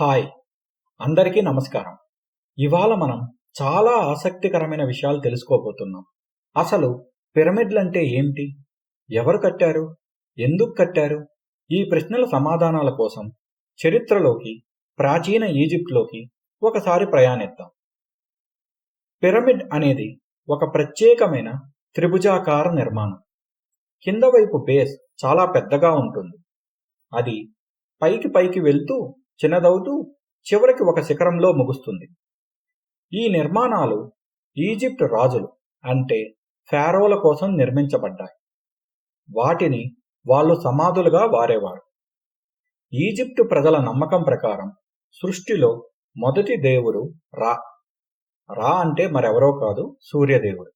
Hi. అందరికీ నమస్కారం. ఇవాళ మనం చాలా ఆసక్తికరమైన విషయాలు తెలుసుకోబోతున్నాం. అసలు పిరమిడ్లంటే ఏమిటి? ఎవరు కట్టారు? ఎందుకు కట్టారు? ఈ ప్రశ్నల సమాధానాల కోసం చరిత్రలోకి ప్రాచీన ఈజిప్ట్లోకి ఒకసారి ప్రయాణిద్దాం. పిరమిడ్ అనేది ఒక ప్రత్యేకమైన త్రిభుజాకార నిర్మాణం. కింద వైపు బేస్ చాలా పెద్దగా ఉంటుంది. అది పైకి పైకి వెళ్తూ చిన్నదవుతూ చివరికి ఒక శిఖరంలో ముగుస్తుంది. ఈ నిర్మాణాలు ఈజిప్ట్ రాజులు అంటే ఫారోల కోసం నిర్మించబడ్డాయి. వాటిని వాళ్ళు సమాధులుగా వారేవారు. ఈజిప్టు ప్రజల నమ్మకం ప్రకారం సృష్టిలో మొదటి దేవుడు రా. రా అంటే మరెవరో కాదు సూర్యదేవుడు.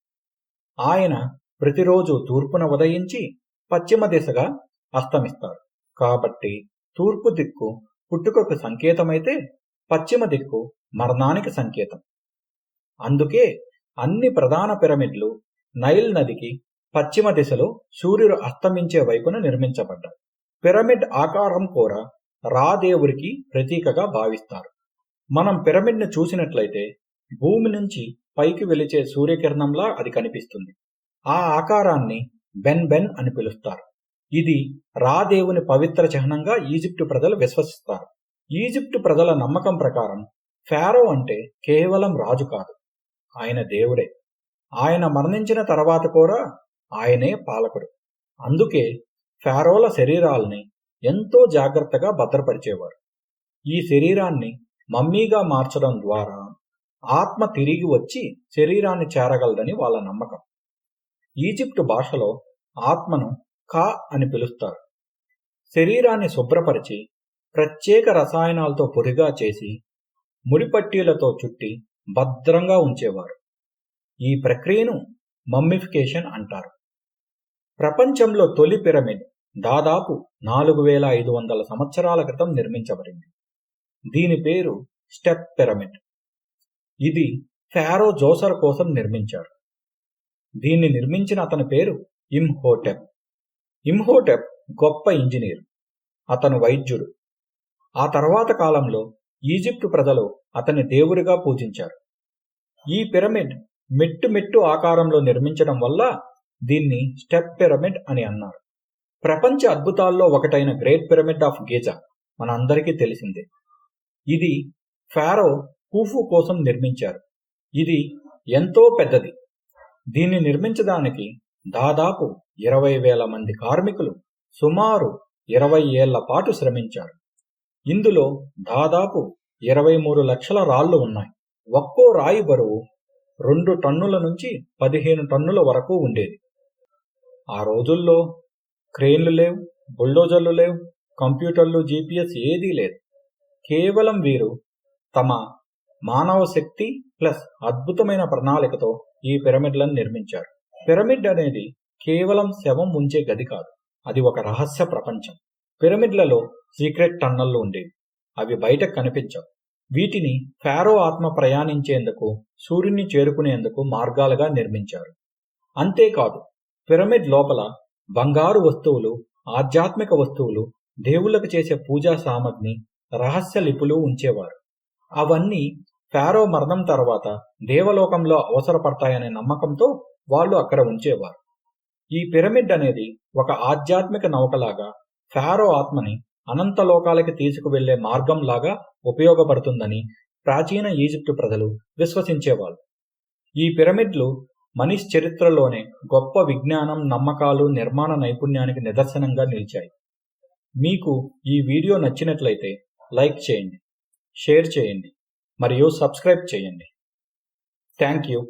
ఆయన ప్రతిరోజు తూర్పున ఉదయించి పశ్చిమ దిశగా అస్తమిస్తారు. కాబట్టి తూర్పు దిక్కు పుట్టుకకు సంకేతమైతే పశ్చిమ దిక్కు మరణానికి సంకేతం. అందుకే అన్ని ప్రధాన పిరమిడ్లు నైల్ నదికి పశ్చిమ దిశలో సూర్యుడు అస్తమించే వైపున నిర్మించబడ్డాయి. పిరమిడ్ ఆకారం కూడా రా దేవుడికి ప్రతీకగా భావిస్తారు. మనం పిరమిడ్ను చూసినట్లయితే భూమి నుంచి పైకి వెలిచే సూర్యకిరణంలా అది కనిపిస్తుంది. ఆ ఆకారాన్ని బెన్ బెన్ అని పిలుస్తారు. ఇది రాదేవుని పవిత్ర చిహ్నంగా ఈజిప్టు ప్రజలు విశ్వసిస్తారు. ఈజిప్టు ప్రజల నమ్మకం ప్రకారం ఫారో అంటే కేవలం రాజు కాదు ఆయన దేవుడే. ఆయన మరణించిన తర్వాత కూడా ఆయనే పాలకుడు. అందుకే ఫారోల శరీరాల్ని ఎంతో జాగ్రత్తగా భద్రపరిచేవారు. ఈ శరీరాన్ని మమ్మీగా మార్చడం ద్వారా ఆత్మ తిరిగి వచ్చి శరీరాన్ని చేరగలదని వాళ్ళ నమ్మకం. ఈజిప్టు భాషలో ఆత్మను కా అని పిలుస్తారు. శరీరాన్ని శుభ్రపరిచి ప్రత్యేక రసాయనాలతో పొడిగా చేసి ముడిపట్టీలతో చుట్టి భద్రంగా ఉంచేవారు. ఈ ప్రక్రియను మమ్మిఫికేషన్ అంటారు. ప్రపంచంలో తొలి పిరమిడ్ దాదాపు నాలుగు వేల ఐదు వందల సంవత్సరాల క్రితం నిర్మించబడింది. దీని పేరు స్టెప్ పిరమిడ్. ఇది ఫారో జోసర్ కోసం నిర్మించారు. దీన్ని నిర్మించిన అతని పేరు ఇమ్హోటెప్. ఇంహోటెప్ గొప్ప ఇంజనీర్. అతను వైద్యుడు. ఆ తర్వాత కాలంలో ఈజిప్టు ప్రజలు అతని దేవుడిగా పూజించారు. ఈ పిరమిడ్ మెట్టు మెట్టు ఆకారంలో నిర్మించడం వల్ల దీన్ని స్టెప్ పిరమిడ్ అని అన్నారు. ప్రపంచ అద్భుతాల్లో ఒకటైన గ్రేట్ పిరమిడ్ ఆఫ్ గేజా మన అందరికీ తెలిసిందే. ఇది ఫారో కూఫు కోసం నిర్మించారు. ఇది ఎంతో పెద్దది. దీన్ని నిర్మించడానికి దాదాపు ఇరవై వేల మంది కార్మికులు సుమారు ఇరవై ఏళ్ళ పాటు శ్రమించారు. ఇందులో దాదాపు ఇరవై మూడు లక్షల రాళ్ళు ఉన్నాయి. ఒక్కో రాయి బరువు రెండు టన్నుల నుంచి పదిహేను టన్నుల వరకు ఉండేది. ఆ రోజుల్లో క్రెయిన్లు లేవు బుల్డోజర్లు లేవు కంప్యూటర్లు జీపీఎస్ ఏదీ లేదు. కేవలం వీరు తమ మానవ శక్తి ప్లస్ అద్భుతమైన ప్రణాళికతో ఈ పిరమిడ్లను నిర్మించారు. పిరమిడ్ అనేది కేవలం శవం ఉంచే గది కాదు. అది ఒక రహస్య ప్రపంచం. పిరమిడ్లలో సీక్రెట్ టన్నల్లు ఉండేవి. అవి బయటకు కనిపించవు. వీటిని ఫారో ఆత్మ ప్రయాణించేందుకు సూర్యుని చేరుకునేందుకు మార్గాలుగా నిర్మించారు. అంతేకాదు పిరమిడ్ లోపల బంగారు వస్తువులు ఆధ్యాత్మిక వస్తువులు దేవుళ్ళకు చేసే పూజా సామగ్ని రహస్య లిపులు ఉంచేవారు. అవన్నీ ఫారో మరణం తర్వాత దేవలోకంలో అవసరపడతాయనే నమ్మకంతో వాళ్ళు అక్కడ ఉంచేవారు. ఈ పిరమిడ్ అనేది ఒక ఆధ్యాత్మిక నౌకలాగా ఫారో ఆత్మని అనంత లోకాలకి తీసుకువెళ్ళే మార్గంలాగా ఉపయోగపడుతుందని ప్రాచీన ఈజిప్టు ప్రజలు విశ్వసించేవాళ్ళు. ఈ పిరమిడ్లు మనిషి చరిత్రలోనే గొప్ప విజ్ఞానం నమ్మకాలు నిర్మాణ నైపుణ్యానికి నిదర్శనంగా నిలిచాయి. మీకు ఈ వీడియో నచ్చినట్లయితే లైక్ చేయండి షేర్ చేయండి మరియు సబ్స్క్రైబ్ చేయండి. Thank you.